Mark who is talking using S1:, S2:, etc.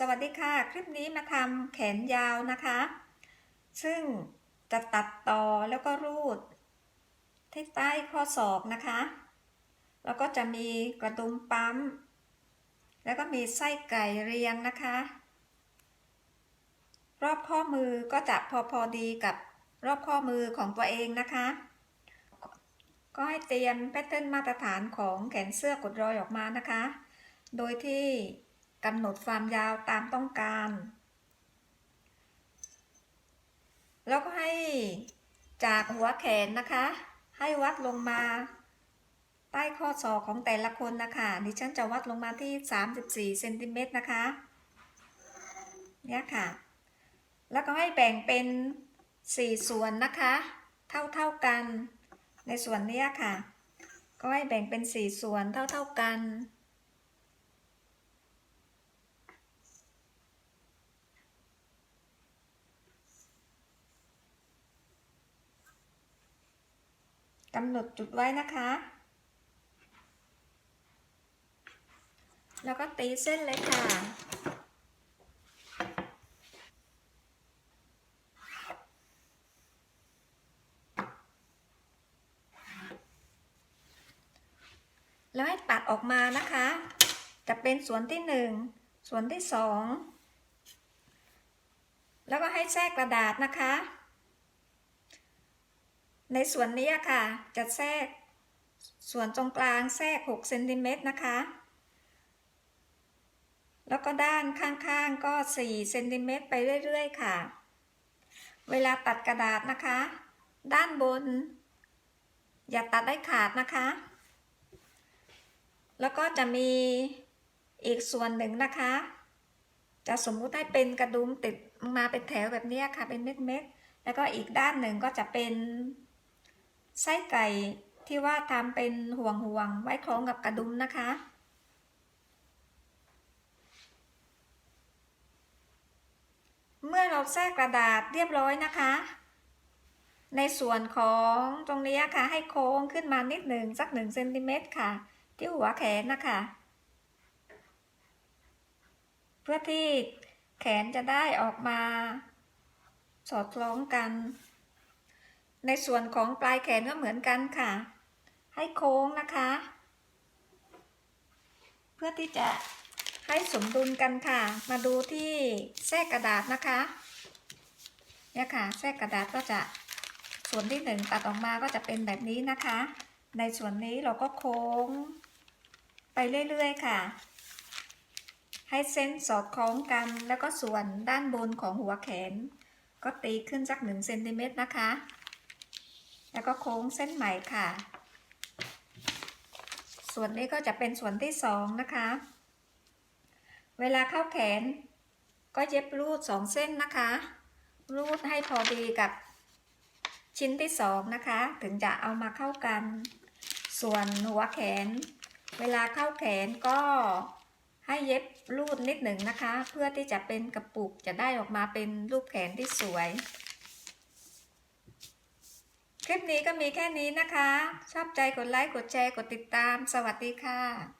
S1: สวัสดีค่ะ คลิปนี้มาทำแขนยาวนะคะ ซึ่งจะตัดต่อแล้วก็รูด ที่ใต้ข้อศอกนะคะ แล้วก็จะมีกระดุมปั๊ม แล้วก็มีไส้ไก่เรียงนะคะ รอบข้อมือก็จะพอพอดีกับรอบข้อมือของตัวเองนะคะ ก็ให้เตรียมแพทเทิร์นมาตรฐานของแขนเสื้อกดรอยออกมานะคะ โดยที่ กำหนดความยาวตามต้องการ แล้วก็ให้จากหัวแขนนะคะ ให้วัดลงมา ใต้ข้อศอกของแต่ละคนนะคะดิฉันจะวัดลงมาที่ 34เซนติเมตรนะคะเนี่ยค่ะ แล้วก็ให้แบ่งเป็น 4 ส่วนนะคะ เท่าเท่ากัน ในส่วนเนี้ยค่ะ ก็ให้แบ่งเป็น 4 ส่วนเท่าเท่ากัน กำหนดจุดไว้นะคะ แล้วก็ตีเส้นเลยค่ะ แล้วให้ตัดออกมานะคะ จะเป็นส่วนที่หนึ่งส่วนที่สองแล้วก็ให้แทรกกระดาษนะคะ ในส่วนนี้ค่ะ จะแทรกส่วนตรงกลางแทรก6เซนติเมตรนะคะ แล้วก็ด้านข้างๆก็4เซนติเมตรไปเรื่อยๆค่ะ เวลาตัดกระดาษนะคะ ด้านบน อย่าตัดได้ขาดนะคะ แล้วก็จะมีอีกส่วนหนึ่งนะคะ จะสมมุติให้เป็นกระดุมติดมาเป็นแถวแบบนี้ค่ะเป็นเม็ดๆแล้วก็อีกด้านหนึ่งก็จะเป็น ไส้ไก่ที่ว่าทำเป็นห่วงห่วงไว้คล้องกับกระดุมนะคะ เมื่อเราแทรกกระดาษเรียบร้อยนะคะ ในส่วนของตรงนี้ค่ะ ให้โค้งขึ้นมานิดหนึ่งสักหนึ่งเซนติเมตรค่ะ ที่หัวแขนนะคะ เพื่อที่แขนจะได้ออกมา สอดคล้องกัน ในส่วนของปลายแขนก็เหมือนกันค่ะ ให้โค้งนะคะ เพื่อที่จะให้สมดุลกันค่ะ มาดูที่แทรกกระดาษนะคะเนี่ยค่ะแทรกกระดาษก็จะส่วนที่หนึ่งตัดออกมาก็จะเป็นแบบนี้นะคะ ในส่วนนี้เราก็โค้ง ไปเรื่อยๆค่ะ ให้เส้นสอดคล้องกัน แล้วก็ส่วนด้านบนของหัวแขน ก็ตีขึ้นสักหนึ่งเซนติเมตรนะคะ แล้วก็โค้งเส้นใหม่ค่ะ ส่วนนี้ก็จะเป็นส่วนที่สองนะคะ เวลาเข้าแขน ก็เย็บรูดสองเส้นนะคะ รูดให้พอดีกับชิ้นที่สองนะคะ ถึงจะเอามาเข้ากัน ส่วนหัวแขน เวลาเข้าแขนก็ให้เย็บรูดนิดหนึ่งนะคะ เพื่อที่จะเป็นกระปุกจะได้ออกมาเป็นรูปแขนที่สวย คลิปนี้ก็มีแค่นี้นะคะ ชอบใจกดไลค์ กดแชร์ กดติดตาม สวัสดีค่ะ